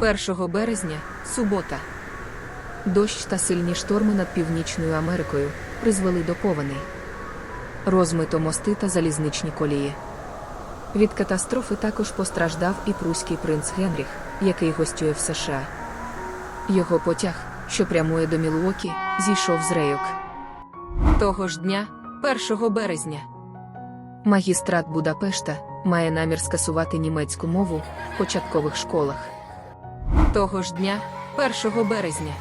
1 березня субота. Дощ та сильні шторми над Північною Америкою призвели до повеней. Розмито мости та залізничні колії. Від катастрофи також постраждав і пруський принц Генріх, який гостює в США. Його потяг, що прямує до Мілуокі, зійшов з рейок. Того ж дня, 1 березня, магістрат Будапешта має намір скасувати німецьку мову в початкових школах. Того ж дня, 1 березня,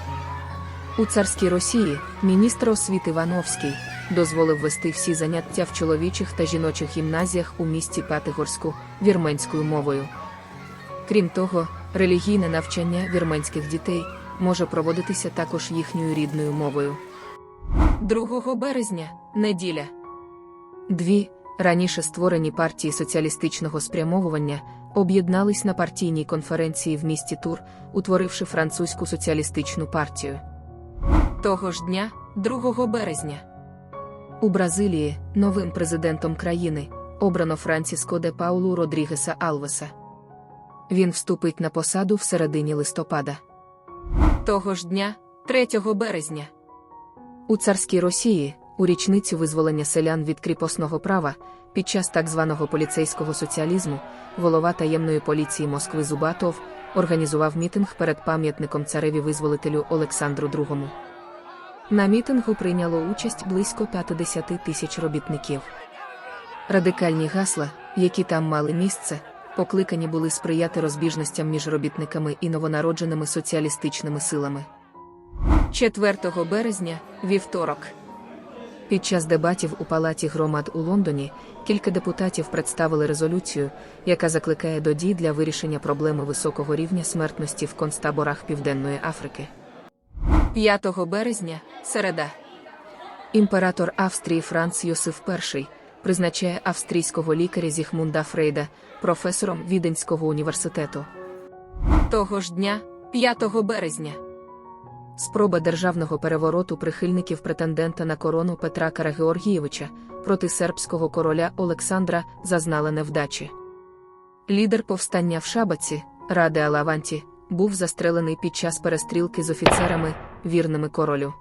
у царській Росії міністр освіти Івановський дозволив вести всі заняття в чоловічих та жіночих гімназіях у місті Пятигорську вірменською мовою. Крім того, релігійне навчання вірменських дітей може проводитися також їхньою рідною мовою. 2 березня неділя. Дві раніше створені партії соціалістичного спрямовування об'єднались на партійній конференції в місті Тур, утворивши французьку соціалістичну партію. Того ж дня, 2 березня, у Бразилії новим президентом країни обрано Франциско де Паулу Родрігеса Алвеса. Він вступить на посаду в середині листопада. Того ж дня, 3 березня, у царській Росії, у річницю визволення селян від кріпосного права, під час так званого поліцейського соціалізму, голова таємної поліції Москви Зубатов організував мітинг перед пам'ятником цареві визволителю Олександру II. На мітингу прийняло участь близько 50 тисяч робітників. Радикальні гасла, які там мали місце, покликані були сприяти розбіжностям між робітниками і новонародженими соціалістичними силами. 4 березня, вівторок. Під час дебатів у Палаті громад у Лондоні кілька депутатів представили резолюцію, яка закликає до дій для вирішення проблеми високого рівня смертності в концтаборах Південної Африки. 5 березня середа. Імператор Австрії Франц Йосиф І призначає австрійського лікаря Зігмунда Фрейда професором Віденського університету. Того ж дня, 5 березня. Спроба державного перевороту прихильників претендента на корону Петра Карагеоргієвича проти сербського короля Олександра зазнала невдачі. Лідер повстання в Шабаці, Раде Алаванті, був застрелений під час перестрілки з офіцерами, вірними королю.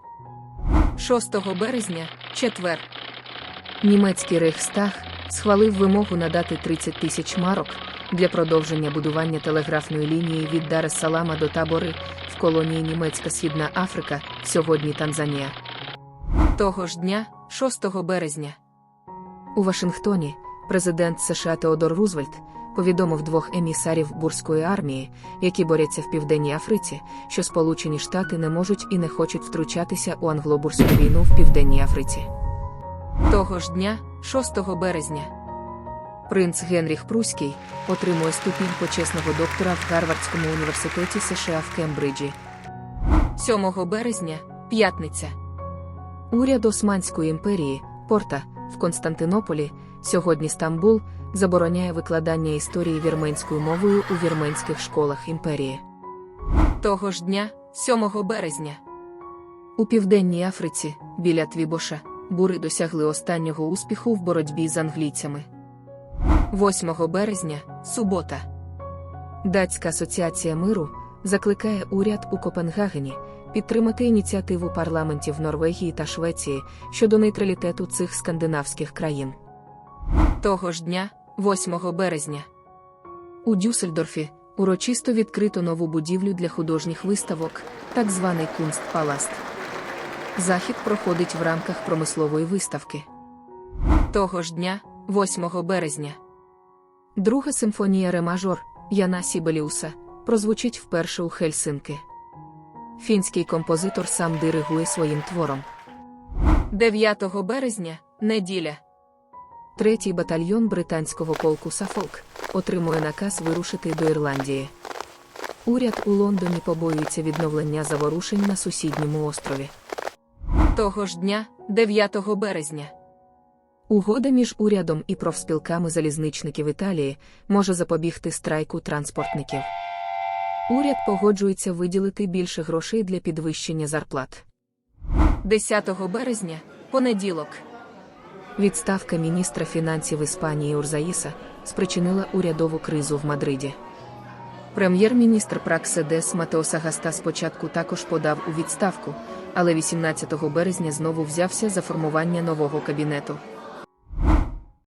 6 березня, четвер. Німецький Рейхстаг схвалив вимогу надати 30 тисяч марок для продовження будування телеграфної лінії від Дарес-Салама до табори колонії Німецька Східна Африка, сьогодні Танзанія. Того ж дня, 6 березня. У Вашингтоні президент США Теодор Рузвельт повідомив двох емісарів бурської армії, які борються в Південній Африці, що Сполучені Штати не можуть і не хочуть втручатися у англобурську війну в Південній Африці. Того ж дня, 6 березня, принц Генріх Пруський отримує ступінь почесного доктора в Гарвардському університеті США в Кембриджі. 7 березня, п'ятниця. Уряд Османської імперії, Порта, в Константинополі, сьогодні Стамбул, забороняє викладання історії вірменською мовою у вірменських школах імперії. Того ж дня, 7 березня, у Південній Африці, біля Твібоша, бури досягли останнього успіху в боротьбі з англійцями. 8 березня, субота. Датська асоціація миру закликає уряд у Копенгагені підтримати ініціативу парламентів Норвегії та Швеції щодо нейтралітету цих скандинавських країн. Того ж дня, 8 березня, у Дюссельдорфі урочисто відкрито нову будівлю для художніх виставок, так званий Кунстпаласт. Захід проходить в рамках промислової виставки. Того ж дня, 8 березня, друга симфонія Ре-мажор Яна Сібеліуса прозвучить вперше у Хельсинки. Фінський композитор сам диригує своїм твором. 9 березня неділя. Третій батальйон британського полку Сафолк отримує наказ вирушити до Ірландії. Уряд у Лондоні побоюється відновлення заворушень на сусідньому острові. Того ж дня, 9 березня. Угода між урядом і профспілками залізничників Італії може запобігти страйку транспортників. Уряд погоджується виділити більше грошей для підвищення зарплат. 10 березня понеділок. Відставка міністра фінансів Іспанії Урзаїса спричинила урядову кризу в Мадриді. Прем'єр-міністр Пракседес Матео Сагаста спочатку також подав у відставку, але 18 березня знову взявся за формування нового кабінету.